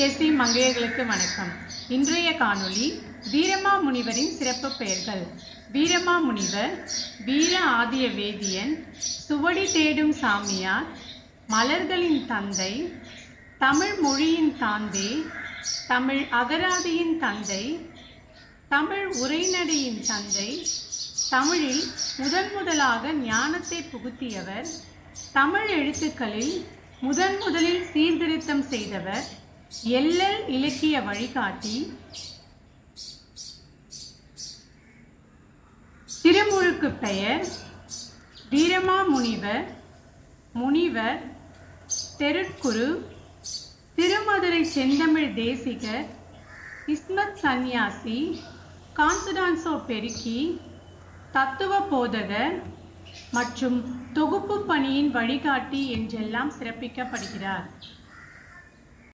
BSc மங்கையர்களுக்கு வணக்கம். இன்றைய காணொளி வீரமா முனிவரின் சிறப்பு பெயர்கள். வீரமா முனிவர் வீர ஆதிய வேதியன் சுவடி தேடும் சாமியார் மலர்களின் தந்தை தமிழ் மொழியின் தாந்தே தமிழ் அகராதியின் தந்தை தமிழ் உரைநடையின் தந்தை தமிழில் முதன் முதலாக ஞானத்தை புகுத்தியவர் தமிழ் எழுத்துக்களில் முதன் முதலில் சீர்திருத்தம் செய்தவர் எல்லல் இலக்கிய வழிகாட்டி. திருமுழுக்கு பெயர் வீரமா முனிவர் முனிவர் தெருட்குரு திருமதுரை செந்தமிழ் தேசிகர் இஸ்மத் சந்நியாசி கான்சுடான்சோ பெருக்கி தத்துவ போதகர் மற்றும் தொகுப்பு பணியின் வழிகாட்டி என்றெல்லாம் சிறப்பிக்கப்படுகிறார்.